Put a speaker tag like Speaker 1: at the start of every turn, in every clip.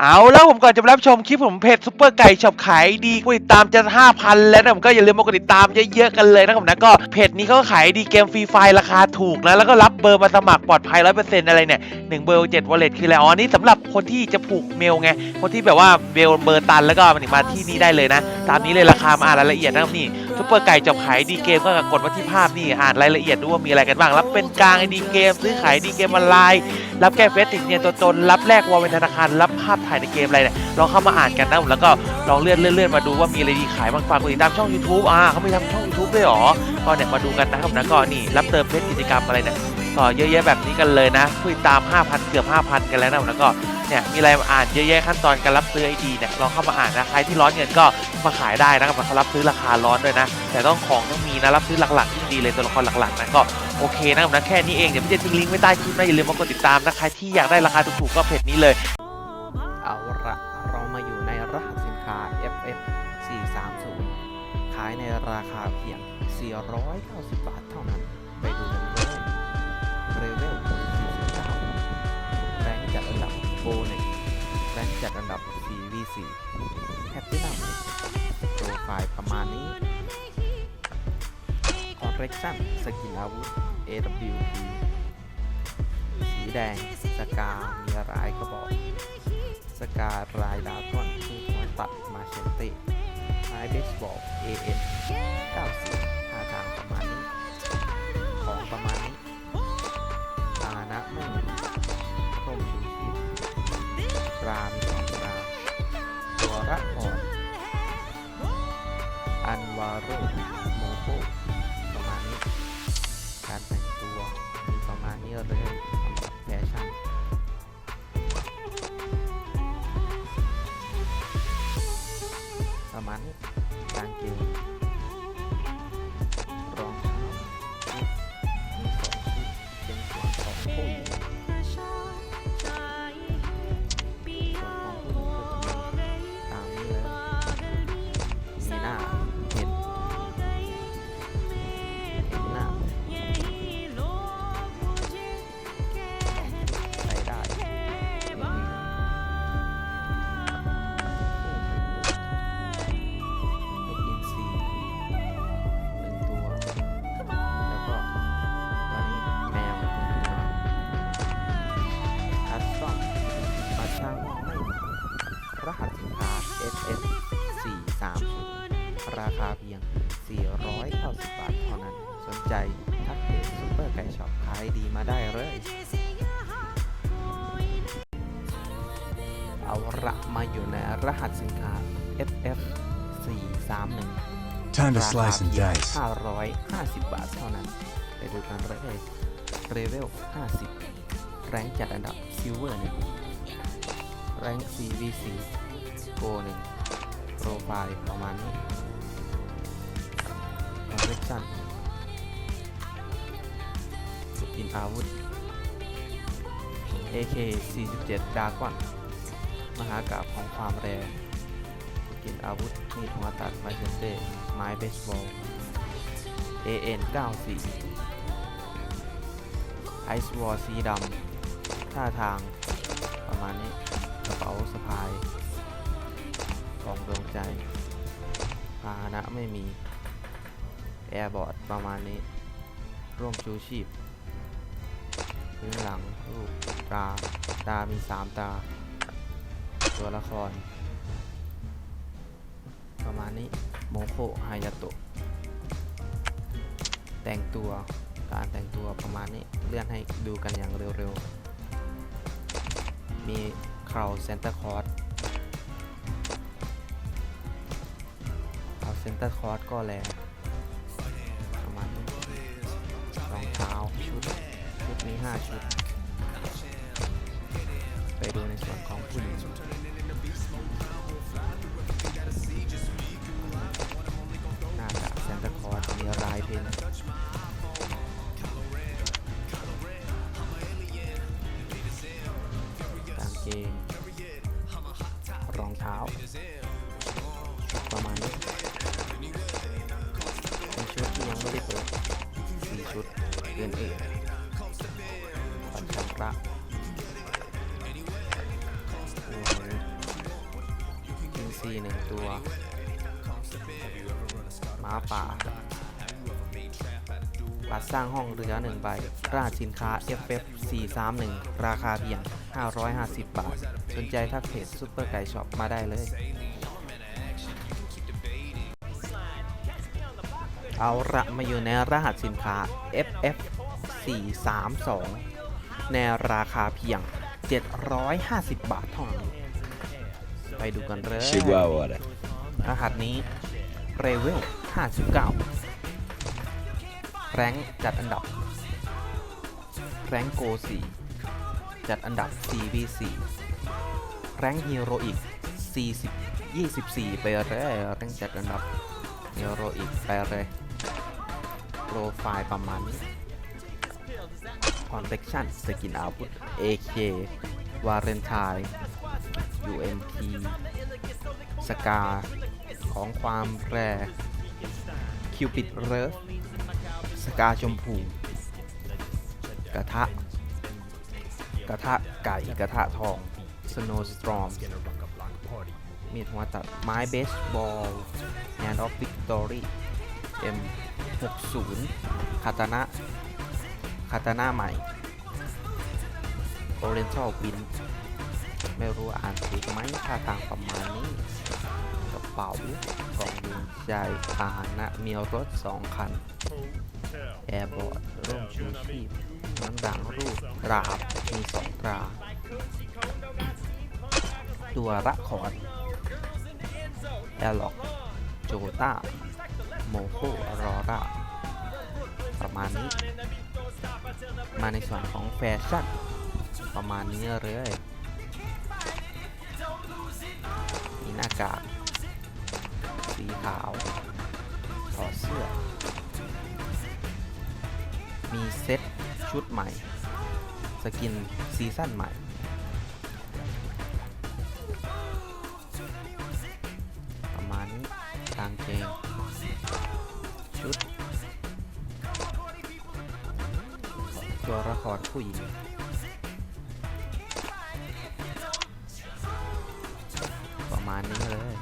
Speaker 1: เอาแล้วผมก่อนจะไปรับชมคลิปผมเพจซุปเปอร์ไก่ช็อปขายดีกดติดตามจะ 5,000 แล้วนะผมก็อย่าลืมมากดติดตามเยอะๆกันเลยนะครับผมนะก็เพจนี้เขาขายดีเกมฟรีไฟล์ราคาถูกนะแล้วก็รับเบอร์มาสมัครปลอดภัย 100%อะไรเนี่ยหนึ่งเบอร์เจ็ดวอลเล็ตคืออะไรอ๋อนี่สำหรับคนที่จะผูกเมลไงคนที่แบบว่าเมลเบอร์ตันแล้วก็มาที่นี่ได้เลยนะ ตามนี้เลยราคามาอ่านรายละเอียดนะครับนี่ ซุปเปอร์ไก่จับขายดีเกมก็กดมาที่ภาพนี่อ่านรายละเอียดดูว่ามีอะไรกันบ้าง รับเป็นกลางไอดีเกม ซื้อขายดีเกมออนไลน์ รับแก้เฟสติดเนี่ยตัวตน รับแลกวอลเป็นธนาคาร รับภาพถ่ายในเกมอะไรเนี่ยลองเข้ามาอ่านกันนะผมแล้วก็ลองเลื่อนเลื่อนมาดูว่ามีอะไรดีขายบ้างฝากกดติดตามช่อง YouTube อ่าเขาไม่ทำช่อง YouTube ด้วยหรอก็เนี่ยมาดูกันนะครับนะก็นี่รับเติมเพชรกิจกรรมอะไรเนี่ย ก็เยอะแยะแบบนี้กันเลยนะผู้ติดตาม 5,000 เกือบ 5,000 กันแล้วนะผมแล้วก็เนี่ยมีอะไรมาอ่านเยอะแยะขั้นตอนการรับซื้อไอดีเนี่ยลองเข้ามาอ่านนะใครที่ร้อนเงินก็มาขายได้นะครับเขารับซื้อราคาร้อนด้วยนะ แต่ต้องของต้องมีนะรับซื้อหลักๆที่ดีเลยตัวละครหลักๆนะก็โอเคนะครับนะแค่นี้เองเดี๋ยวพี่จะทิ้งลิงก์ไว้ใต้คลิปนะอย่าลืมมากดติดตามนะใครที่อยากได้ราคาถูกๆก็เพจนี้เลย
Speaker 2: เอาละเรามาอยู่ในรหัสสินค้า FF 430ขายในราคาเพียง 490 บาทเท่านั้นไปดูกัน เลเรเวล49แรงจัดอันดับโบ1แรงจัดอันดับ 4v4 แฮปปี้นัมโปรไฟล์ประมาณนี้คอนเรคชั่นสกินอาวุธ AWP สีแดง สกามีรายกระบอก สกาลายดาวก้อนที่หัวตัดมาเชนต้ไม้เบสบอล AN 90 รามสองราตัวระครอันวาโรโมโกประมาณนี้ การแต่งตัวมีประมาณนี้เลยแฟชั่นประมาณนี้กางเกง ไก่ช็อปขายดีมาได้เลย เอาละมาอยู่ในรหัสสินค้า FF 431
Speaker 3: Time to
Speaker 2: ราคา
Speaker 3: slice and
Speaker 2: เพียง
Speaker 3: dice.
Speaker 2: 550 บาทเท่านั้น ไปดูกันเลยเรเวล 50 แรงจัดอันดับซิลเวอร์1แรง CVC โก1โปรไฟล์ประมาณนี้คอนเ e คชั่นส กินอาวุธ AK 47ดากอนมหากราบของความแรงกินอาวุธมีดหัวตัดไมเชนเต้ไม้เบสบอล AN 94ไอซ์วอร์สีดำท่าทางประมาณนี้กระเป๋าสะพายกล่องดวงใจพาหนะไม่มี แอร์บอร์ดประมาณนี้ ร่วมชูชีพ พื้นหลังรูปตา ตา มี3ตา ตัวละคร ประมาณนี้ โมโคฮายาโตะ แต่งตัว การแต่งตัวประมาณนี้ เลื่อนให้ดูกันอย่างเร็วๆ มีคราวเซนเตอร์คอร์สคราวเซนเตอร์คอร์สก็แรง ชุดนี้5ชุด ไปดูในส่วนของผู้หญิงหน้ากาแซนตาคลอร์มีลายเพนกางเกงรองเท้า ประมาณนี้ชุดที่ยังไม่ได้เปิดสี่ชุดอื่นๆผ่อนชำ ระโอ้โหหนึ่งตัวหมาป่าบัตรสร้างห้องเรือหนึ่งใบรหัสสินค้า FF 431 ราคาเพียง 550 บาท สนใจทักเพจซุปเปอร์ไก่ช็อปมาได้เลย เอาละมาอยู่ในรหัสสินค้า FF 432 ในราคาเพียง 750 บาทเท่านั้นไปดูกันเลย
Speaker 3: Chegou a hora.
Speaker 2: รหัสนี้เรเวล 59 แรงค์จัดอันดับ แรงโก4จัดอันดับ 4v4 แรงฮีโรอีก40 24 ไปเลยแรงจัดอันดับฮีโรอีกไปเลยโปรไฟล์ประมาณนี้ คอนเ e คชั่นสกินอาวุธ AK วาเลนไทน์ UMP สกา ของความแรคิวปิดเริฟสกาชมพู กระทะ กระทะไก่กระทะทองสโนว์สตรอมมีดหัวตัดไม้เบสบอลแอนด์ออฟวิกตอรี่ M60 คาตานะาตานะใหม่ Oriental Win ไม่รู้อ่านถูกไหมท่าทางประมาณนี้ กระเป๋ากล่องดวงใจพาหนะมีรถสองคัน แอร์บอร์ดร่มชูชีพน้ำด่างรูปตราบมีสองตรา ตัวละครแอร์ล็อก โจต้า โมโคอรอราประมาณนี้ มาในส่วนของแฟชั่นประมาณนี้เลยมีหน้ากากสีขาวถอดเสื้อ มีเซ็ตชุดใหม่ สกินซีซั่นใหม่ ตัวละครผู้หญิงประมาณนี้เลย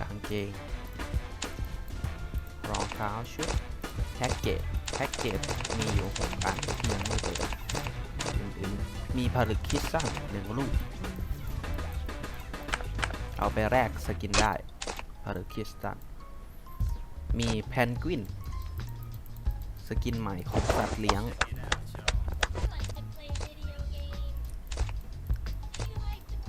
Speaker 2: กางเกงรองเท้าชุดแพ็กเกจแพ็กเกจมีอยู่หกอันที่ยังไม่เปิดอื่นๆมีผลึกคิดสั้นหนึ่งลูกเอาไปแลกสกินได้ ผลึกคิดสั้นมีแพนกวิน สกินใหม่ของสัตว์เลี้ยง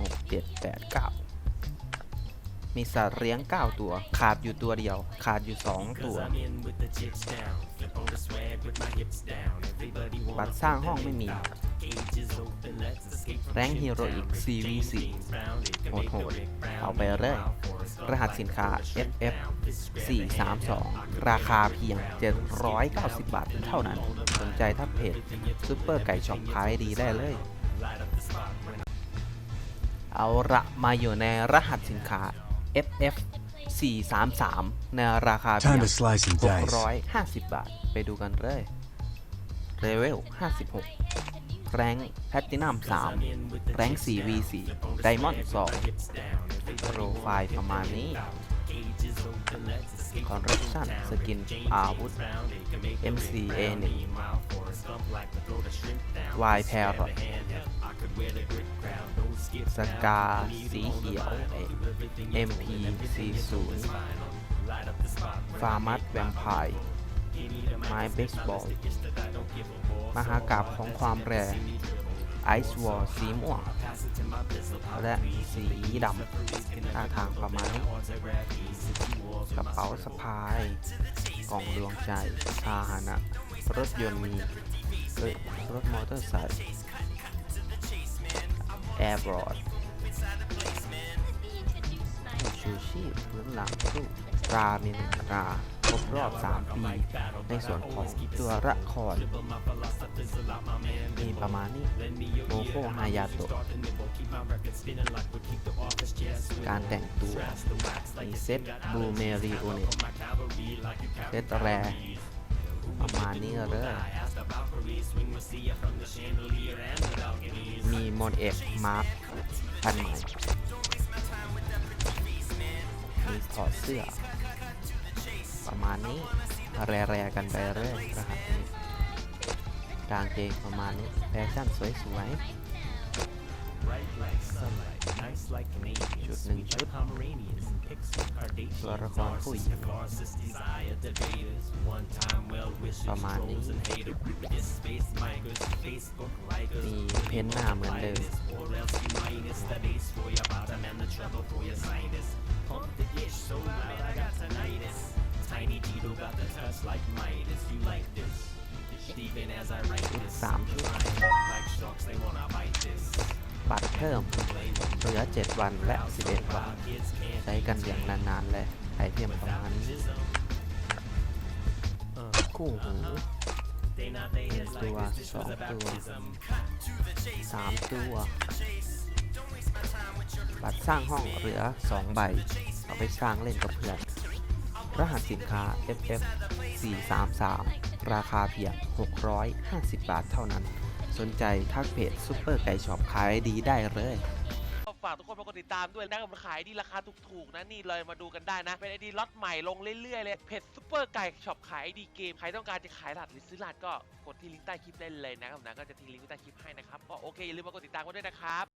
Speaker 2: หกเจ็ดแปดเก้า มีสัตว์เลี้ยง9ตัว ขาดอยู่ตัวเดียว ขาดอยู่2ตัว บัตรสร้างห้องไม่มี แรงฮีโร่อีก CVC โหดโหดๆเอาไปเลย รหัสสินค้า FF 432 ราคาเพียง 790 บาทเท่านั้น สนใจทักเพจซุปเปอร์ไก่ช็อปขายดีได้เลย เอาละมาอยู่ในรหัสสินค้า FF 433 ในราคาเพีย
Speaker 4: Time
Speaker 2: ง
Speaker 4: to slice and dice.
Speaker 2: 650 บาท ไปดูกันเลยเลเวล 56 แรงแพตตินัม3 แรง 4v4 ไดมอนด์2โปรไฟล์ประมาณนี้คอนเรคชั่นสกิน อาวุธ MCA1 Y Parrot สกา สีเขียว MP40 ฟาร์มัสแวมไพร์ ไม้เบสบอล มหากราบของความแรงไอซ์วอลสีม่วง และสีดำท่าทางประมาณนี้กระเป๋าสะพาย กล่องดวงใจพาหนะ รถยนต์มีเอ้ยรถมอเตอร์ไซค์แอร์บรอดชูชีพพื้นหลังตู้ตรามีหนึ่งตราค รบรอบ 3 ปี ในส่วนของตัวละครมีประมาณนี้โลโก้ฮายาโตะการแต่งตัวมีเซตบลูเมรีโอเนตเซตแรประมาณนี้เลยมีโมนเอกมาร์คพันใหม่มีถอดเสื้อ ประมาณนี้แร่ๆกันไปเรื่อยรหัสนี้กางเกงประมาณนี้แฟชั่นสวยๆชุดหนึ่งชุดตัวละครผู้หญิงประมาณนี้มีเพ้นท์หน้าเหมือนเดิม สามชุดบัตรเพิ่มเหลือ 7 วันและ 11 วันใช้กันอย่างนานๆและไอเทมประมาณนี้คู่หูหนึ่งตัวสองตัวสามตัว บัตรสร้างห้องเหลือ2ใบ เอาไปสร้างเล่นกับเพื่อน รหัสสินค้า FF 433 ราคาเพียง 650 บาทเท่านั้น สนใจทักเพจซุปเปอร์ไก่ช็อปขายดีได้เลย
Speaker 1: ฝากทุกคนมากดติดตามด้วยนะครับขายดีราคาถูกๆนะนี่เลยมาดูกันได้นะ เป็นไอดีล็อตใหม่ลงเรื่อยๆเลยเพจซุปเปอร์ไก่ช็อปขายไอดีเกมใครต้องการจะขายรหัสหรือซื้อรหัสก็กดที่ลิงก์ใต้คลิปได้เลยนะครับนะก็จะทิ้งลิงก์ใต้คลิปให้นะครับก็โอเคอย่าลืมมากดติดตามกันด้วยนะครับ